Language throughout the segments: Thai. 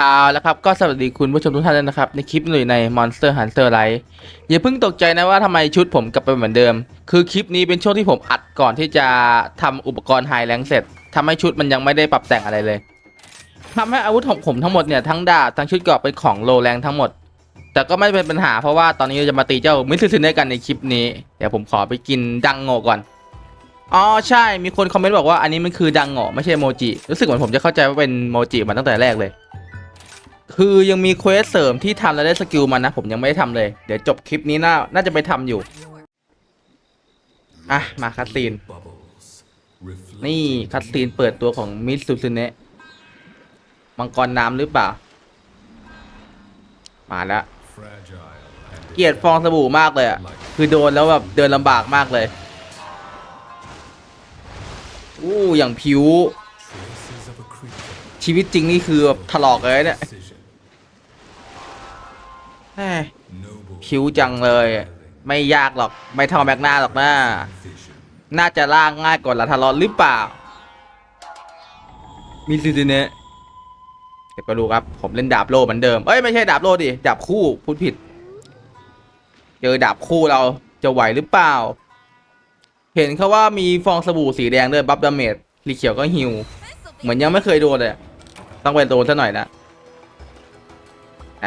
เอาล้วครับก็สวัสดีคุณผู้ชมทุกท่านด้วนะครับ ในคลิปหนุ่ยใน Monster Hunter Rise อย่าเพิ่งตกใจนะว่าทำไมชุดผมกลับไปเหมือนเดิม คือคลิปนี้เป็นช่วงที่ผมอัดก่อนที่จะทำอุปกรณ์ไฮแรงเสร็จทำให้ชุดมันยังไม่ได้ปรับแต่งอะไรเลยทำให้อาวุธของผมทั้งหมดเนี่ยทั้งดาบทั้งชุดเกราะเป็นของโลแรงทั้งหมด แต่ก็ไม่เป็นปัญหาเพราะว่าตอนนี้เราจะมาตีเจ้ามิสซินด้วยกันในคลิปนี้เดี๋ยวผมขอไปกินดังโง่ก่อนอ๋อใช่มีคนคอมเมนต์บอกว่าอันนี้มันคือดังโง่ไม่ใช่โมจิรู้สึกเหมือนผมจะเข้าใจว่าเป็นโมจิมาตั้งแต่แรกเลย คือยังมีเควสเสริมที่ทำแล้วได้สกิลมันนะ ผมยังไม่ได้ทำเลย เดี๋ยวจบคลิปนี้น่าน่าจะไปทำอยู่ อะ มาคัดซีน นี่คัดซีนเปิดตัวของมิสซูซุเนะมังกรน้ำหรือเปล่า มาแล้ว เกลียดฟองสบู่มากเลยอะ คือโดนแล้วแบบเดินลำบากมากเลย อู้อย่างผิว ชีวิตจริงนี่คือแบบถลอกเลยเนี่ย คิ้วจังเลย ไม่ยากหรอก ไม่เท่าแม็กนาหรอกนะน่าจะล่างง่ายกว่าลาทารอนหรือเปล่า มีซิติเนะเดี๋ยวก็ดูครับ ผมเล่นดาบโลเหมือนเดิม เอ้ยไม่ใช่ดาบโลดิ ดาบคู่พูดผิด เจอดาบคู่เราจะไหวหรือเปล่า เห็นเขาว่ามีฟองสบู่สีแดงด้วยบัฟดาเมจสีเขียวก็ฮิว เหมือนยังไม่เคยโดนเลย ต้องไปโดนซะหน่อยนะ ไหน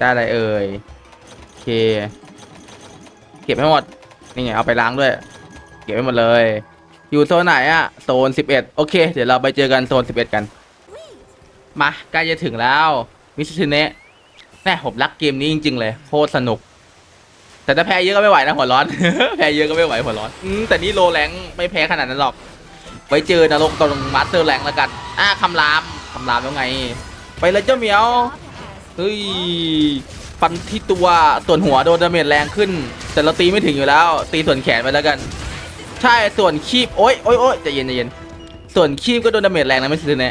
ได้อะไรเอ่ยโอเค เก็บให้หมด นี่ไงเอาไปล้างด้วย เก็บให้หมดเลย อยู่โซนไหนอะโซนสิบเอ็ดโอเค เดี๋ยวเราไปเจอกันโซนสิบเอ็ดกัน มาใกล้จะถึงแล้วมิสซิเนะแน่ผมรักเกมนี้จริง ๆ เลยโคตรสนุก แต่ถ้าแพ้เยอะก็ไม่ไหวนะหัวร้อน แพ้เยอะก็ไม่ไหวหัวร้อนอืมแต่นี่โลแรงไม่แพ้ขนาดนั้นหรอก ไว้เจอนรกตรงมาสเตอร์แรงแล้วกัน อะคำรามคำรามแล้วไง ไปเลยเจ้าเหมียว เฮ้ยฟันที่ตัวส่วนหัวโดนดาเมจแรงขึ้น แต่เราตีไม่ถึงอยู่แล้ว ตีส่วนแขนไปแล้วกัน ใช่ส่วนคีบโอ๊ยโอ๊ยโอ๊ยใจเย็นใจเย็นส่วนคีบก็โดนดาเมจแรงนะไม่ใช่แน่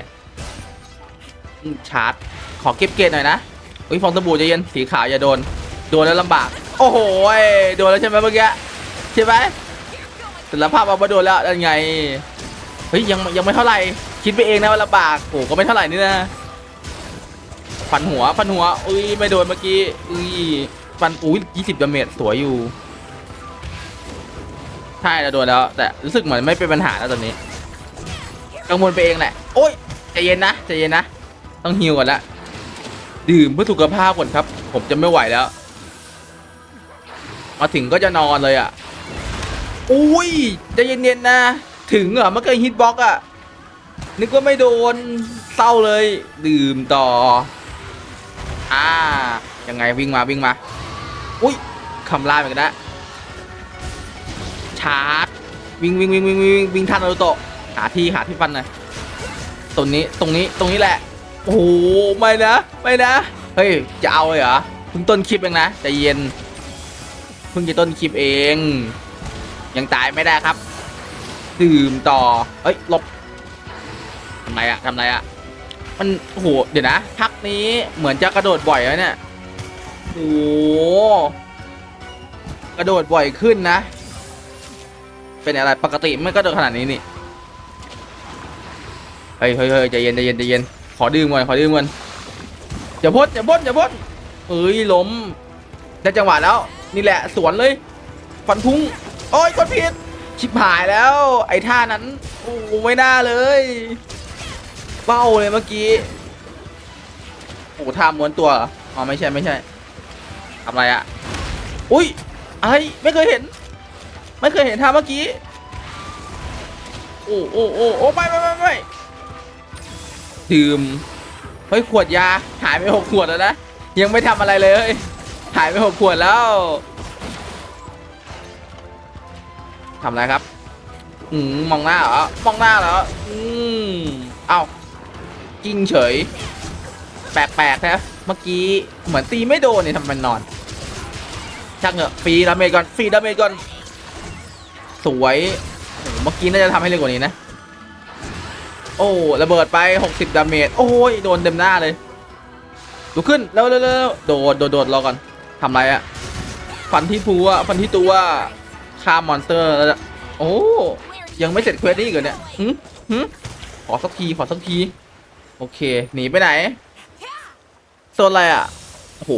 ชาร์จขอเก็บเกตหน่อยนะอุ้ยฟองสบู่ใจเย็นสีขาวอย่าโดน โดนแล้วลำบาก โอ้โหโดนแล้วใช่ไหมเมื่อกี้ใช่ไหมสารภาพเอามาโดนแล้วนั่นไงเฮ้ยยังยังไม่เท่าไหร่คิดไปเองนะว่าลำบากโอ้ก็ไม่เท่าไหร่นี่นะ ฟันหัวฟันหัวอุ้ยไม่โดนเมื่อกี้อุ้ยฟันอุ้ยยี่สิบดาเมจสวยอยู่ใช่เราโดนแล้ว แต่รู้สึกเหมือนไม่เป็นปัญหาแล้วตอนนี้ กังวลไปเองแหละ โอ้ยใจเย็นนะใจเย็นนะ ต้องฮิวก่อนละดื่มเพื่อสุขภาพก่อนครับ ผมจะไม่ไหวแล้ว มาถึงก็จะนอนเลยอะอุ้ยใจเย็นๆนะ ถึงเหรอเมื่อกี้ฮิตบ็อกอะนึกว่าไม่โดนเศร้าเลย ดื่มต่อ อ่ายังไงวิ่งมาวิ่งมา อุ้ยคำรามอีกแล้วชาร์จวิ่งวิ่งวิ่งวิ่งวิ่งวิ่งทันนารูโตะหาที่หาที่ฟันหน่อยตรงนี้ตรงนี้ตรงนี้แหละ โอ้โหไม่นะไม่นะ เฮ้ยจะเอาเลยเหรอเพิ่งต้นคลิปเองนะใจเย็นเพิ่งจะต้นคลิปเอง ยังตายไม่ได้ครับ ดื่มต่อเอ้ยลบทำไรอะทำไรอะ มันโอ้โหเดี๋ยวนะพักนี้เหมือนจะกระโดดบ่อยแล้วเนี่ยโอ้โหกระโดดบ่อยขึ้นนะ เป็นอะไรปกติไม่กระโดดขนาดนี้นี่เฮ้ยเฮ้ยเฮ้ยใจเย็นใจเย็นใจเย็นขอดื่มก่อนขอดื่มก่อนอย่าพ่นอย่าพ่นอย่าพ่นเอ้ยล้มได้จังหวะแล้ว นี่แหละสวนเลยฟันพุ่งโอ้ยกดผิดชิบหายแล้ว ไอ้ท่านั้นโอ้ไม่น่าเลย เป้าเลยเมื่อกี้โอ้ท่าม้วนตัวเหรออ๋อไม่ใช่ไม่ใช่ทำอะไรอะอุ้ยอะไรไม่เคยเห็น ไม่เคยเห็นท่าเมื่อกี้โอ้โอ้โอ้โอ้ไม่ไม่ไม่ไม่ดื่มเฮ้ยขวดยาหายไปหกขวดแล้วนะยังไม่ทำอะไรเลยหายไปหกขวดแล้วทำอะไรครับ อืมมองหน้าเหรอ มองหน้าเหรอ อืม เอ้า กิ้งเฉย แปลกๆนะเมื่อกี้เหมือนตีไม่โดนเนี่ยทำไมมันนอนช่างเหอะฟรีดาเมจก่อนฟรีดาเมจก่อนสวยโอ้เมื่อกี้น่าจะทำให้เร็วกว่านี้นะ โอ้ระเบิดไป 60 ดาเมจโอ้ยโดนเต็มหน้าเลยลุกขึ้นแล้วแล้วโดดโดดโดดรอก่อนทำไรอะฟันที่พัวฟันที่ตัวฆ่ามอนสเตอร์แล้วโอ้ยังไม่เสร็จเควสนี่อีกเหรอเนี่ยหืมหืมขอสักทีขอสักที โอเค หนีไปไหน โซนอะไรอะโอ้โห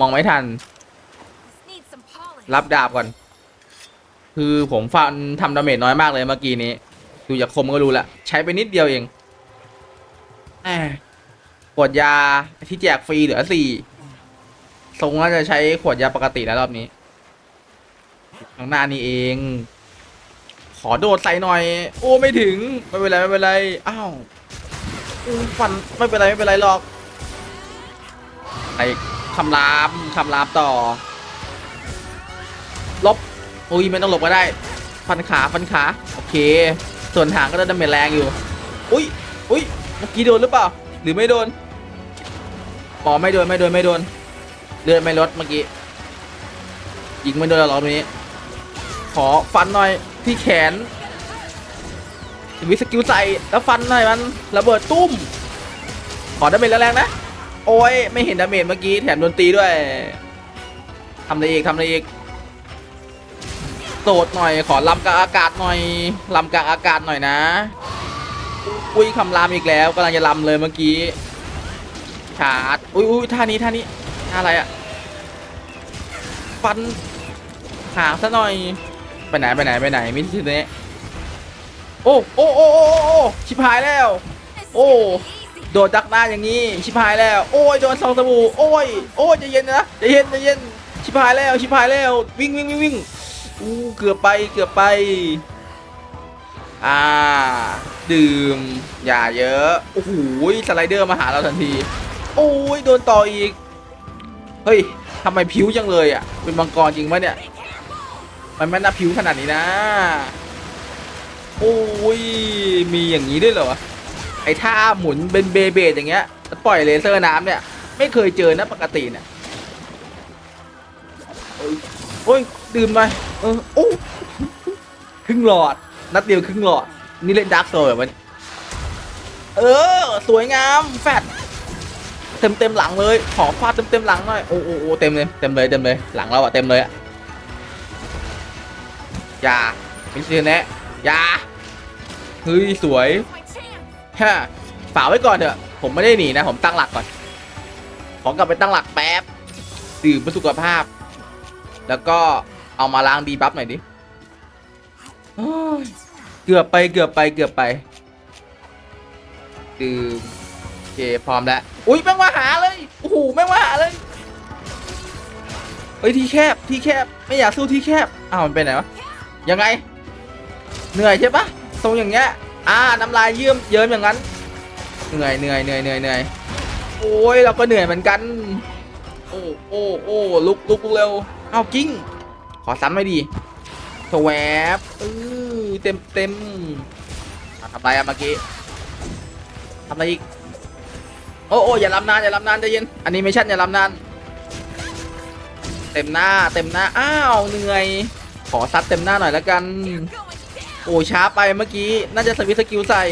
มองไม่ทัน รับดาบก่อน คือผมฟันทำดาเมจน้อยมากเลยเมื่อกี้นี้ ดูจากคมก็รู้ละ ใช้ไปนิดเดียวเองแหมขวดยาที่แจกฟรีเหลือสี่ทรงน่าจะใช้ขวดยาปกติแล้วรอบนี้ข้างหน้านี่เอง ขอโดดใส่หน่อย โอ้ไม่ถึง ไม่เป็นไร ไม่เป็นไร อ้าว ฟันไม่เป็นไรไม่เป็นไรหรอกไอ้คำรามคำรามต่อ ลบอุ้ยไม่ต้องหลบก็ได้ ฟันขาฟันขา โอเค ส่วนหางก็ได้ดาเมจแรงอยู่ อุ้ยอุ้ยเมื่อกี้โดนหรือเปล่า หรือไม่โดนอ๋อไม่โดนไม่โดนไม่โดนเลือดไม่ลดเมื่อกี้ยิงไม่โดนแล้วรอบนี้ ขอฟันหน่อยที่แขน วิสกิลใส่แล้วฟันหน่อยมันระเบิดตุ้ม ขอดาเมจแรงๆนะ โอ้ยไม่เห็นดาเมจเมื่อกี้แถมโดนตีด้วยทำอะไรอีกทำอะไรอีกโสดหน่อยขอลำกลางอากาศหน่อยลำกลางอากาศหน่อยนะ อุ้ยคำรามอีกแล้วกำลังจะลำเลยเมื่อกี้ชาร์จอุ้ยอุ้ยท่านี้ท่านี้ท่าอะไรอะฟันหางซะหน่อยไปไหนไปไหนไปไหนมิทิเนี้โอ้ โอ้โอ้โอ้โอ้โอ้ชิบหายแล้ว This is Oh. gonna be easy. โดดดักหน้าอย่างนี้ชิบหายแล้ว โอ้ยโดนซองสบู่โอ้ยโอ้ยใจเย็นนะใจเย็นใจเย็นชิบหายแล้วชิบหายแล้ว วิ่งวิ่งวิ่งวิ่งอู้เกือบไปเกือบไป อ่า ดื่มอย่าเยอะโอ้โหสไลเดอร์มาหาเราทันที โอ้ยโดนต่ออีกเฮ้ยทำไมผิวจังเลยอะเป็นมังกรจริงปะเนี่ย มันไม่น่าผิวขนาดนี้นะ โอ้ย มีอย่างนี้ด้วยเหรอ ไอ้ท่าหมุนเป็นเบเบดอย่างเงี้ยแล้วปล่อยเลเซอร์น้ำเนี่ย ไม่เคยเจอนะปกติเนี่ยโอ้ย ดื่มไปเออโอ้ครึ่งหลอด นัดเดียวครึ่งหลอด นี่เล่นดาร์กโซลแบบมันเออ สวยงามแฟดเต็มเต็มหลังเลย ขอฟาดเต็มเต็มหลังหน่อย โอ้โอ้โอ้เต็มเลย เต็มเลย เต็มเลย หลังเราอะเต็มเลยอะอย่าไม่เชื่อแนะอย่า เฮ้ยสวย My chance. ฮะฝากไว้ก่อนเถอะ ผมไม่ได้หนีนะ ผมตั้งหลักก่อน ขอกลับไปตั้งหลักแป๊บดื่มเพื่อสุขภาพ แล้วก็เอามาล้างดีบัฟหน่อยดิเกือบไปเกือบไปเกือบไปดื่มโอเคพร้อมแล้ว อุ้ยแม่งมาหาเลยโอ้โหแม่งมาหาเลยเฮ้ยที่แคบที่แคบไม่อยากสู้ที่แคบอ้าวมันไปไหนวะยังไง เหนื่อยใช่ปะ ทรงอย่างเงี้ยอ่าน้ำลายเยื่อมเยิ้มอย่างนั้น เหนื่อยเหนื่อยเหนื่อยเหนื่อยเหนื่อยโอ้ยเราก็เหนื่อยเหมือนกัน โอ้โอ้โอ้ลุกลุกเร็วเอากิ้ง ขอซ้ำไม่ดีสวบเออเต็มเต็มทำไรอะเมื่อกี้ทำอะไรอีกโอ้โอ้อย่าลำนานอย่าลำนานใจเย็นอันนี้ไม่ชั่นอย่าลำนานเต็มหน้าเต็มหน้าอ้าวเหนื่อย ขอซัดเต็มหน้าหน่อยแล้วกัน โอ้ช้าไปเมื่อกี้น่าจะสวิตสกิลใส่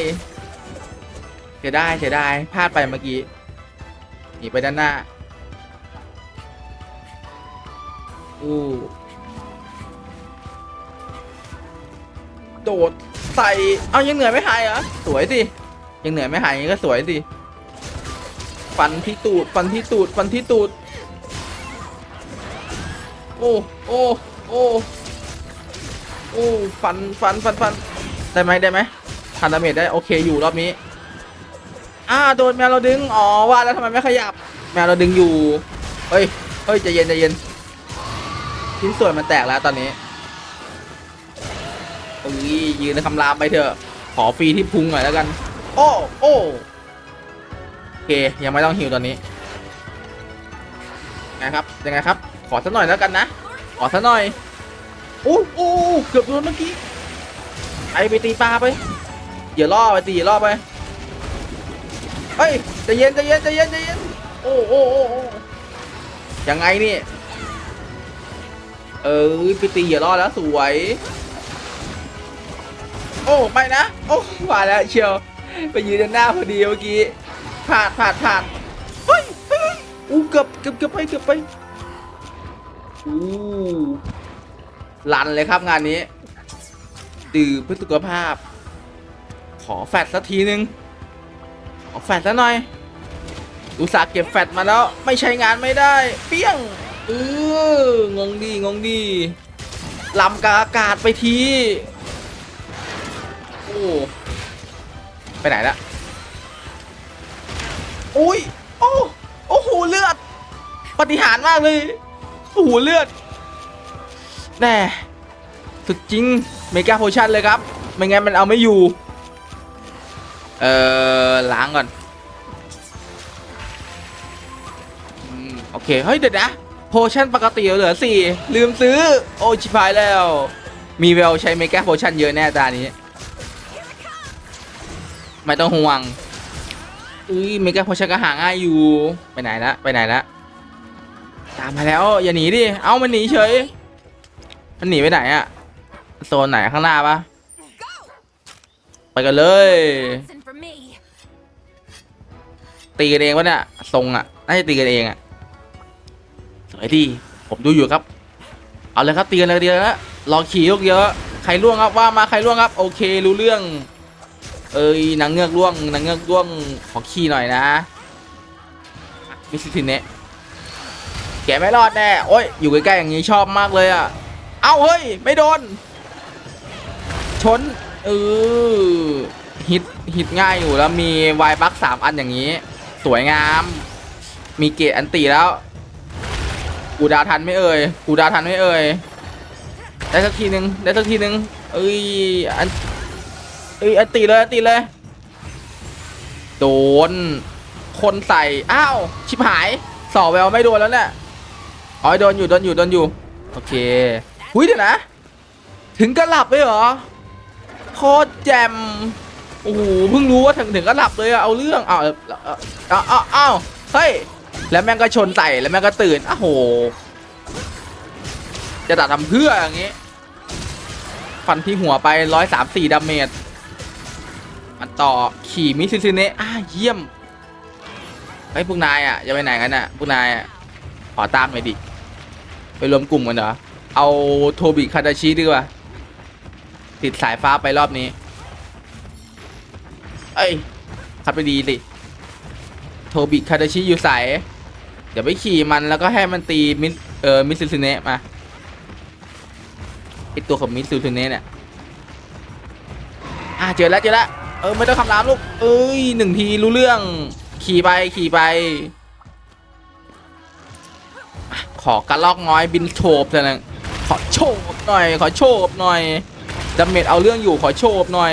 เสียดายเสียดายพลาดไปเมื่อกี้หนีไปด้านหน้าอู้โดดใส่เอายังเหนื่อยไม่หายเหรอสวยสิยังเหนื่อยไม่หายย่างนี้ก็สวยสิฟันที่ตูดฟันที่ตูดฟันที่ตูดโอ้โอ้โอ้ โอ้ฟันฟันฟันฟันได้ไหมได้ไหมทันดาเมจได้โอเคอยู่รอบนี้อ่าโดนแมวเราดึงอ๋อว่าแล้วทำไมไม่ขยับ แมวเราดึงอยู่เฮ้ยเฮ้ยใจเย็นใจเย็นชิ้นส่วนมันแตกแล้วตอนนี้โอ้ยยืนในคำรามไปเถอะ ขอฟรีที่พุงหน่อยแล้วกัน โอ้โอ้โอเคยังไม่ต้องฮิวตอนนี้ไงครับยังไงครับ ขอสักหน่อยแล้วกันนะ ขอสักหน่อย อ้โอ้เกือบโดนเมื่อกี้ไอไปตีปลาไปอย่าล่อไปตีอย่าล่อไปเฮ้ยใจเย็นใจเย็นใจเย็นใจเย็นโอ้โอ้โอ้โอ้ยังไงนี่เออไปตีอย่าล่อแล้วสวย โอ้ไม่นะโอ้ว่าแล้วเชียวไปยืนด้านหน้าพอดีเมื่อกี้พลาดพลาดพลาดเฮ้ยเฮ้ยอู้เกือบเกือบเกือบไปเกือบไปอู้ ลันเลยครับงานนี้ ดื่มเพื่อสุขภาพ ขอแฟตสักทีนึง ขอแฟตสักหน่อย อุตส่าห์เก็บแฟตมาแล้ว ไม่ใช้งานไม่ได้ เปี้ยงเอองงดีงงดีลำกาอากาศไปทีโอ้ไปไหนละอุ้ยโอ้โอ้โหเลือด ปฏิหารมากเลยโอ้โหเลือด แน่สุดจริงเมกาโพชั่นเลยครับไม่งั้นมันเอาไม่อยู่ เอ่อล้างก่อนอโอเค เฮ้ย เดี๋ยวนะ โพชั่นปกติเหลือสี่ลืมซื้อ โอ้ชิบหายแล้ว มีแววใช้เมกาโพชั่นเยอะแน่ตานี้ ไม่ต้องห่วงอุ้ยเมกาโพชั่นก็หาง่ายอยู่ ไปไหนละ ไปไหนละ ตามมาแล้ว อย่าหนีดิ เอามันหนีเฉย มันหนีไปไหนอะโซนไหนข้างหน้าปะไปกันเลย ตีกันเองวะเนี่ยทรงอะน่าจะตีกันเองอะสวยดีผมดูอยู่ครับ เอาเลยครับตีกันเลยเตีกันแล้วรอขี่ลูกเยอะใครล่วงครับว่ามาใครล่วงครับ โอเครู้เรื่อง เอ้ยนางเงือกล่วงนางเงือกล่วงขอขี่หน่อยนะมิสซิทินเนะแกไม่รอดแน่โอ้ยอยู่ใกล้ๆอย่างนี้ชอบมากเลยอะ เอาเฮ้ย ไม่โดน ชนเออฮิตฮิตง่ายอยู่แล้วมีวายบัคสามอันอย่างนี้ สวยงาม มีเกตอันตีแล้ว กูดาวทันไม่เอ่ยกูดาวทันไม่เอ่ยได้สักทีหนึ่งได้สักทีหนึ่งเอ้ยอันเอ้ยอันตีเลยอันตีเลย โดน คนใส่ อ้าว ชิบหายสอแววไม่โดนแล้วเนี่ยอ๋อโดนอยู่โดนอยู่โดนอยู่ โอเค หุ้ยเดี๋ยวนะ ถึงกระหลับเลยเหรอโคตรแจมโอ้โหเพิ่งรู้ว่าถึงถึงกระหลับเลยอะเอาเรื่องเอาเอาเอาเอาเฮ้ยแล้วแม่งก็ชนใส่แล้วแม่งก็ตื่นอ้าโห จะตัดทำเพื่ออย่างงี้ฟันที่หัวไปร้อยสามสี่ดาเมจมันต่อขี่มิสซิซิเนะอ้าเยี่ยมไอ้ยพวกนายอะจะไปไหนกันอะพวกนายอะขอตามหน่อยดิ ไปรวมกลุ่มกันเหรอ เอาโทบิคาดาชิดีกว่า ติดสายฟ้าไปรอบนี้ เอ้ยขัดไปดีสิโทบิคาดาชิอยู่ใสเดี๋ยวไปขี่มันแล้วก็ให้มันตีมิสเอ่อมิสซิเนะมาไอตัวของมิสซิเนะเนี่ยอ่าเจอแล้วเจอแล้วเออไม่ต้องคำรามลูก เอ้ยหนึ่งทีรู้เรื่อง ขี่ไปขี่ไป ขอกระลอกน้อยบินโฉบเถอะนะ ขอโชบหน่อย ขอโชบหน่อยดาเมจเอาเรื่องอยู่ขอโชบหน่อย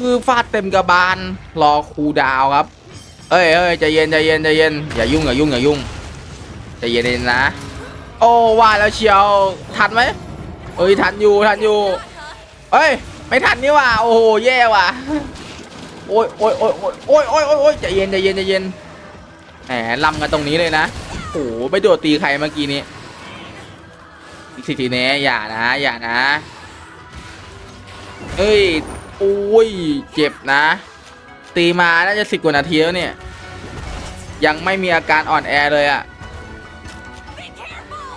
คือฟาดเต็มกระบาลรอคูดาวครับ เอ้ยเอ้ยใจเย็นใจเย็นใจเย็นอย่ายุ่งอย่ายุ่งอย่ายุ่งใจเย็นนะ โอ้ว่าแล้วเชียวทันไหมเอ้ยทันอยู่ทันอยู่เอ้ยไม่ทันนี่ว่ะโอ้โหแย่ว่ะโอ้ยโอ้ยโอ้ยโอ้ยโอ้ยโอ้ยโอ้ยใจเย็นใจเย็นใจเย็นแหมลำกันตรงนี้เลยนะโอ้โหไปโดดตีใครเมื่อกี้นี้ อีกสิทีเนี้อย่านะ อย่านะ เอ้ยโอ้ย เจ็บนะ ตีมาน่าจะสิบกว่านาทีแล้วเนี่ย ยังไม่มีอาการอ่อนแอเลยอะ่ะ Be careful!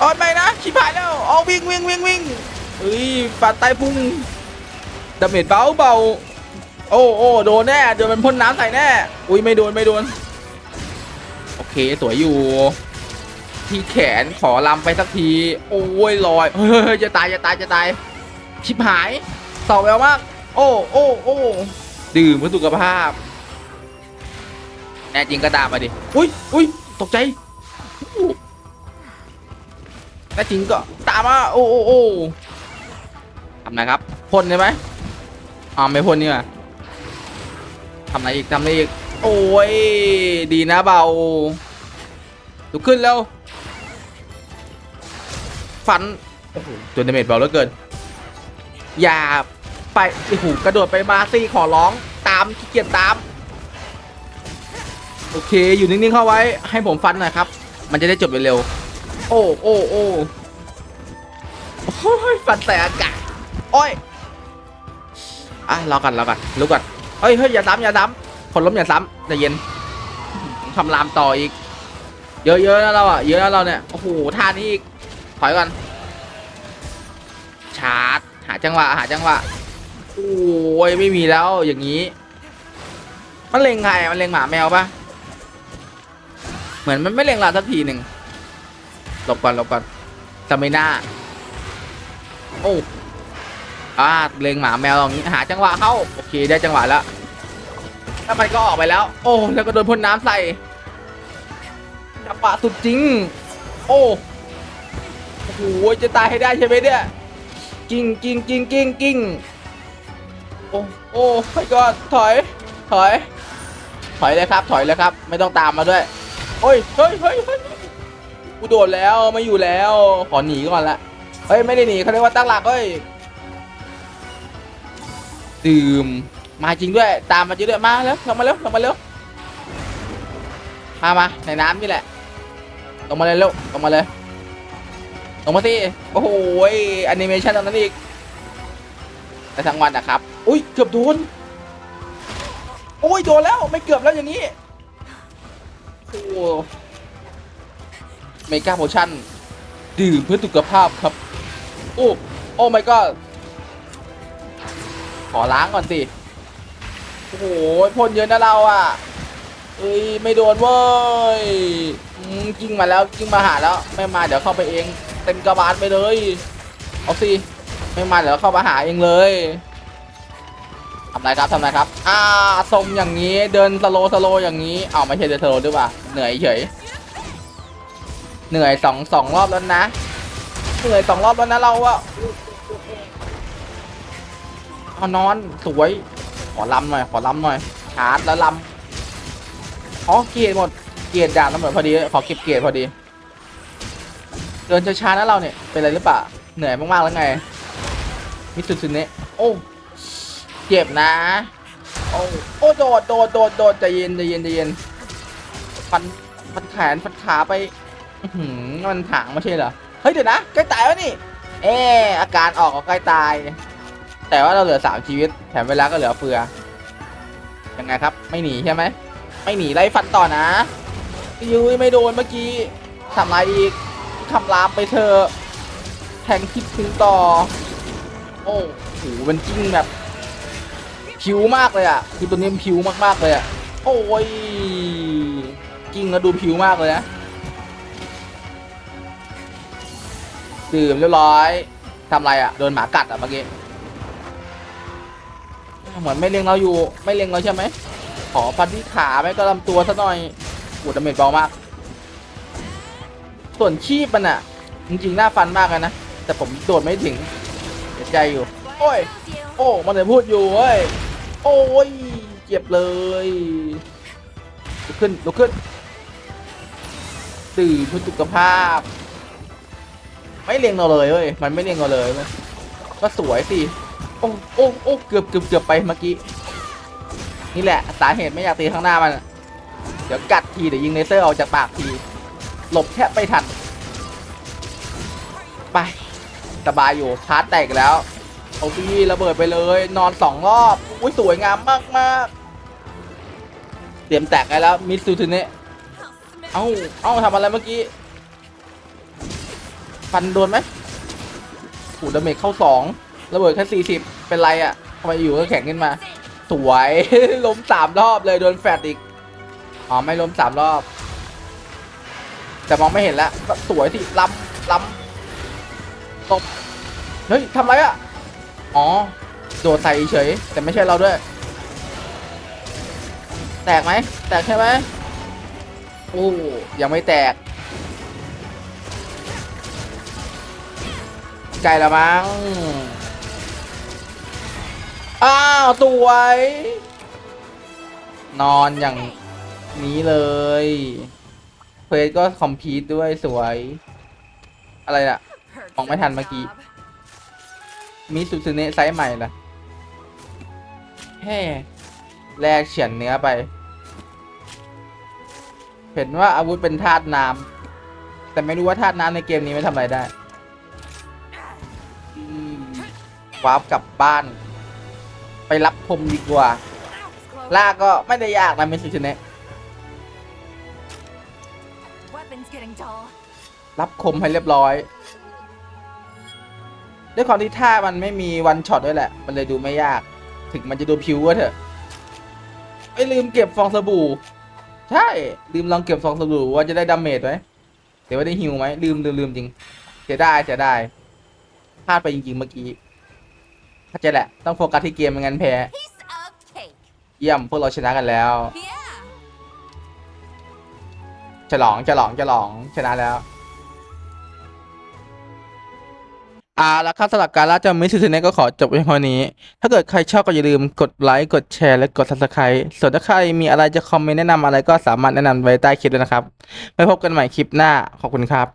ออนไปนะชิบหายแล้วเอาวิ่งวิ่งวิ่งวิ่งเฮ้ยฟาดใต้พุ่งดาเมจเบาเบาโอ้โอ้โดนแน่โดนมันพ่นน้ำใส่แน่ อุ้ยไม่โดนไม่โดน โอเคสวยอยู่ ที่แขนขอลำไปสักที โอ้ยลอยเฮ้ยจะตายจะตายจะตายชิบหายสอบแววมากโอ้โอ้โอ้ดื่มเพื่อสุขภาพแน่จริงก็ดาบมาดิอุ้ยอุ้ยตกใจแน่จริงก็ตามมาโอ้โอ้โอ้ทำนะครับพ่นใช่ไหมอ๋อไม่พ่นนี่ว่ะทำอะไรอีกทำอะไรอีก โอ้ย ดีนะเบาลุกขึ้นแล้ว ฟันโอ้โหตัวเดเมจเบาเหลือเกิน อย่าไปโอ้โหกระโดดไปมาสิขอร้องตามขี้เกียจตาม โอเคอยู่นิ่งๆเข้าไว้ ให้ผมฟันหน่อยครับ มันจะได้จบเร็วๆโอ้โอ้โอ้โอ้ยฟันใส่อากาศโอ้ยอะรอกันรอกันลุกก่อนเฮ้ยเฮ้ยอย่าซ้ำอย่าซ้ำคนล้มอย่าซ้ำใจเย็นทำลามต่ออีก เยอะๆนะเราอะเยอะนะเราเนี่ยโอ้โหท่านี้อีก ถอยก่อน ชาร์จ หาจังหวะ หาจังหวะ โอ้ย ไม่มีแล้ว อย่างนี้ มันเล็งใครมันเล็งหมาแมวปะเหมือนมันไม่เล็งเราสักทีหนึ่งหลบก่อนหลบก่อนสมิน่าโอ้อ่าเล็งหมาแมวอย่างนี้ หาจังหวะเข้า โอเค ได้จังหวะแล้วแล้วมันก็ออกไปแล้ว โอ้ แล้วก็โดนพ่นน้ำใส่จังหวะสุดจริง โอ้ หจะตายให้ได้ใช่ไหมเนี่ยกิ้งกิ้งกิ้งกิ้งกิ้งโอ้โอ้ไม่ก็ถอยถอย ถอยเลยครับ ถอยเลยครับ ไม่ต้องตามมาด้วยโอ้ยเฮ้ยเฮ้ยเฮ้ยกูโดดแล้วไม่อยู่แล้วขอหนีก่อนละเฮ้ยไม่ได้หนีเขาเรียกว่าตั้งหลักเฮ้ยดื่มมาจริงด้วย ตามมาจริงด้วยมาแล้วลงมาเร็วลงมาเร็วมามาในน้ำนี่แหละลงมาเลยเร็วลงมาเลย ลงมาสิโอ้โหแอนิเมชันตรงนั้นอีกแต่ทั้งวันนะครับ อุ้ยเกือบโดนโอ้ยโดนแล้วไม่เกือบแล้วอย่างนี้โอ้เมกาโพชั่นดื่มเพื่อสุขภาพครับ โอ้โอ้ไม่ก็ขอล้างก่อนสิโอ้โหพ่นเยอะนะเราอะเอ้ยไม่โดนเว้ยกิ้งมาแล้วกิ้งมาหาแล้ว ไม่มาเดี๋ยวเข้าไปเอง ต็มกระบาลไปเลยเอาสิไม่มาเดี๋ยวเข้ามาหาเองเลยทำไรครับทำไรครับ อ่าทรงอย่างนี้เดินสโลสโลอย่างนี้เอาไม่ใช่เดินสโลด้วยป่ะเหนื่อยเฉยเหนื่อยสองสองรอบแล้วนะเหนื่อยสองรอบแล้วนะเราอะเอานอนสวย ขอลำหน่อยขอลำหน่อยชาร์จแล้วลำอ๋อเกียร์หมดเกียร์ด่านตำรวจพอดีขอเก็บเกียร์พอดี เดินช้าๆนะเราเนี่ย เป็นอะไรหรือเปล่า เหนื่อยมากๆแล้วไง มิสุสุเนะโอ้ เจ็บนะ โอ้โอ้โดดโดดโดดโดดใจเย็นใจเย็นใจเย็น ฟัน ฟันแขนฟันขาไปหืมันถางไม่ใช่เหรอ เฮ้ยเดี๋ยวนะ ใกล้ตายแล้วนี่ เอออาการออกก็ใกล้ตาย แต่ว่าเราเหลือสามชีวิต แถมเวลาก็เหลือเฟือ ยังไงครับ ไม่หนีใช่ไหม ไม่หนีไล่ฟันต่อนะยุ้ยไม่โดนเมื่อกี้ทำลายอีก คำรามไปเถอะแทงคิดถึงต่อ โอ้โหมันจิ้งแบบผิวมากเลยอะ คือตัวนี้มันผิวมากๆเลยอะ โอ้ยกิ้งแล้วดูผิวมากเลยนะ ดื่มเรียบร้อยทำไรอะ โดนหมากัดอะเมื่อกี้ เหมือนไม่เล็งเราอยู่ ไม่เล็งเราใช่ไหม ขอฟันที่ขาไม่ก็ลำตัวซะหน่อยปวดดาเมจเบามาก ส่วนชีพมันอะจริงๆน่าฟันมากเลยนะ แต่ผมโดดไม่ถึงเสียใจอยู่ โอ้ย โอ้ มันเลยพูดอยู่เว้ย โอ้ย เจ็บเลยลุกขึ้นลุกขึ้น ตื่นเพื่อสุขภาพ ไม่เลียงเราเลยเว้ย มันไม่เลียงเราเลยก็สวยสิ โอ้โอ้โอ้เกือบเกือบเกือบไปเมื่อกี้ นี่แหละสาเหตุไม่อยากตีข้างหน้ามัน เดี๋ยวกัดทีเดี๋ยวยิงเลเซอร์ออกจากปากที หลบแค่ไม่ทัน ไปสบายอยู่ชาร์จแตกแล้วเอาพี่ระเบิดไปเลย นอนสองรอบ อุ้ยสวยงามมากมากๆเตรียมแตกไปแล้ว มิสซูทูเนะเอ้า เอ้าทำอะไรเมื่อกี้ ฟันโดนไหมถูดาเมจเข้าสองระเบิดแค่สี่สิบเป็นไรอะ่ะทำไมอยู่ก็แข็งขึ้นมา สวย ล้มสามรอบเลย โดนแฟดอีก อ๋อ ไม่ล้มสามรอบ แต่มองไม่เห็นแล้วสวยสิล้ำล้ำตบเฮ้ยทำไรอะ่ะอ๋อโดดใส่เฉย แต่ไม่ใช่เราด้วย แตกไหมแตกใช่ไหมโอ้ยังไม่แตกไกลละมั้งอ้าวสวยนอนอย่างนี้เลย ควสก็คอมพีทด้วยสวย อะไรน่ะ perks Mong mấy of thành the mà kì. job. มิสุซึเนะไซส์ใหม่ล่ะแฮ่แลกเฉียนเนื้อไป เห็นว่าอาวุธเป็นธาตุน้ำแต่ไม่รู้ว่าธาตุน้ำในเกมนี้ไม่ทำอะไรได้วาร์ปกลับบ้าน ไปรับพรมดีกว่า ล่ากก็ไม่ได้ยากนะมิสุซึเนะ รับคมให้เรียบร้อย ด้วยความที่ท่ามันไม่มีวันช็อตด้วยแหละ มันเลยดูไม่ยาก ถึงมันจะดูพิวก็เถอะไออ้ยลืมเก็บฟองสบู่ ใช่ ลืมลองเก็บฟองสบู่ว่าจะได้ดาเมจไหมเดี๋ยวว่าได้ฮิวไหมลืมลืมลืมจริงเสียดายเสียดายพลาดไปจริงๆเมื่อกี้เข้าใจแหละ ต้องโฟกัสที่เกมไม่งั้นแพ้ Piece of cake. เยี่ยมพวกเราชนะกันแล้ว Yeah. ฉลองฉลองฉลองชนะแล้ว อ่าแล้วครับสำหรับการล่าเจ้ามิสซิสเนก็ขอจบไว้เพียงเท่านี้ ถ้าเกิดใครชอบก็อย่าลืมกดไลค์ กดแชร์ และกดซับสไคร b e ส่วนถ้าใครมีอะไรจะคอมเมนต์แนะนำอะไรก็สามารถแนะนำไว้ใต้คลิปด้วยนะครับ ไว้พบกันใหม่คลิปหน้า ขอบคุณครับ